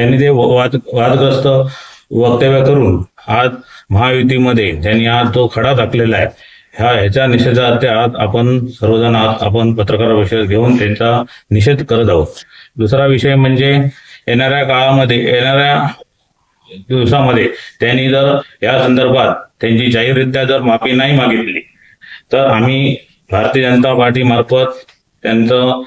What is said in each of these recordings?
त्यांनी ते वाद वादग्रस्त वक्तव्य करून आज महायुतीमध्ये त्यांनी आज तो खडा टाकलेला आहे. ह्या ह्याच्या निषेधार्थ आज आपण सर्वजण आज आपण पत्रकार परिषद घेऊन त्यांचा निषेध करत आहोत. दुसरा विषय म्हणजे येणाऱ्या काळामध्ये येणाऱ्या दिवसामध्ये त्यांनी जर या संदर्भात त्यांची जाहीररित्या जर माफी नाही मागितली तर आम्ही भारतीय जनता पार्टीमार्फत त्यांचं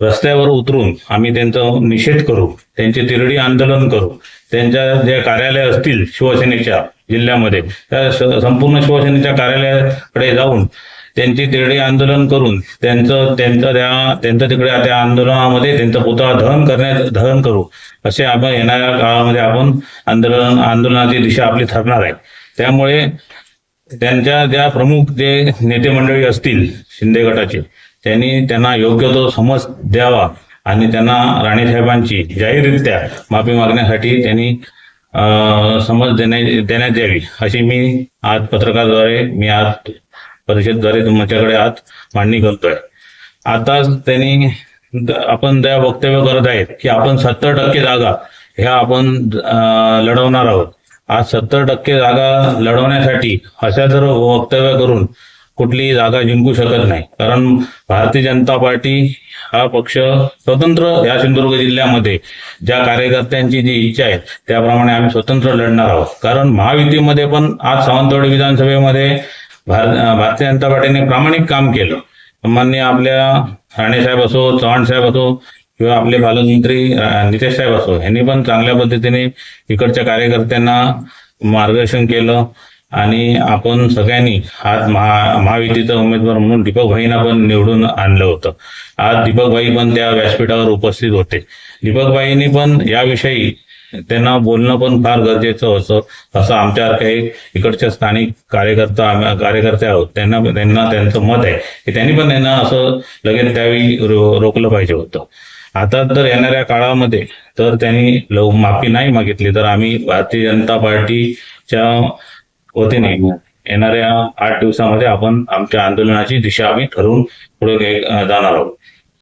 रस्त्यावर उतरून आम्ही त्यांचा निषेध करू त्यांचे तिरडी आंदोलन करू त्यांच्या जे कार्यालय असतील शिवसेनेच्या जिल्ह्यामध्ये त्या संपूर्ण शिवसेनेच्या कार्यालयाकडे जाऊन त्यांची तिरडी आंदोलन करून त्यांचं त्यांचं त्या त्यांचं तिकडे त्या आंदोलनामध्ये त्यांचा पुतळा दहन करण्यात दहन करू असे आपण येणाऱ्या काळामध्ये आपण आंदोलन आंदोलनाची दिशा आपली ठरणार आहे. त्यामुळे त्यांच्या ज्या प्रमुख जे नेते मंडळी असतील शिंदे गटाचे त्यांनी त्यांना योग्य तो समज द्यावा आणि त्यांना राणेसाहेबांची जाहीररित्या माफी मागण्यासाठी त्यांनी समज देण्या देण्यात यावी. अशी मी आज पत्रकाद्वारे मी आज परिषदद्वारे तुमच्याकडे आज मांडणी करतोय. आता त्यांनी आपण त्या वक्तव्य करत आहेत की आपण सत्तर टक्के जागा ह्या आपण लढवणार आहोत. आज सत्तर टक्के जागा लढवण्यासाठी अशा जर वक्तव्य करून कुठलीही जागा जिंकू शकत नाही. कारण भारतीय जनता पार्टी हा पक्ष स्वतंत्र या सिंधुदुर्ग जिल्ह्यामध्ये ज्या कार्यकर्त्यांची जी इच्छा आहे त्याप्रमाणे आम्ही स्वतंत्र लढणार आहोत. कारण महायुतीमध्ये पण आज सावंतवाडी विधानसभेमध्ये भार- भारतीय जनता पार्टीने प्रामाणिक काम केलं. मान्य आपल्या राणेसाहेब असो चव्हाण साहेब असो किंवा आपले पालकमंत्री नितेश साहेब असो यांनी पण चांगल्या पद्धतीने इकडच्या कार्यकर्त्यांना मार्गदर्शन केलं. आणि आपण सगळ्यांनी आज महा महायुतीचा उमेदवार म्हणून दीपक भाईंना पण निवडून आणलं होतं. आज दीपक भाई पण त्या व्यासपीठावर उपस्थित होते. दीपक भाईंनी पण याविषयी त्यांना बोलणं पण फार गरजेचं होतं. असं आमच्या काही इकडच्या स्थानिक कार्यकर्ता कार्यकर्ते आहोत. त्यांना त्यांना त्यांचं मत आहे की त्यांनी पण त्यांना असं लगेच त्यावेळी रोखलं पाहिजे होतं. आता तर येणाऱ्या काळामध्ये तर त्यांनी लव माफी नाही मागितली. तर आम्ही भारतीय जनता पार्टीच्या वतीने येणाऱ्या आठ दिवसामध्ये आपण आमच्या आंदोलनाची दिशा आम्ही ठरवून पुढे जाणार आहोत.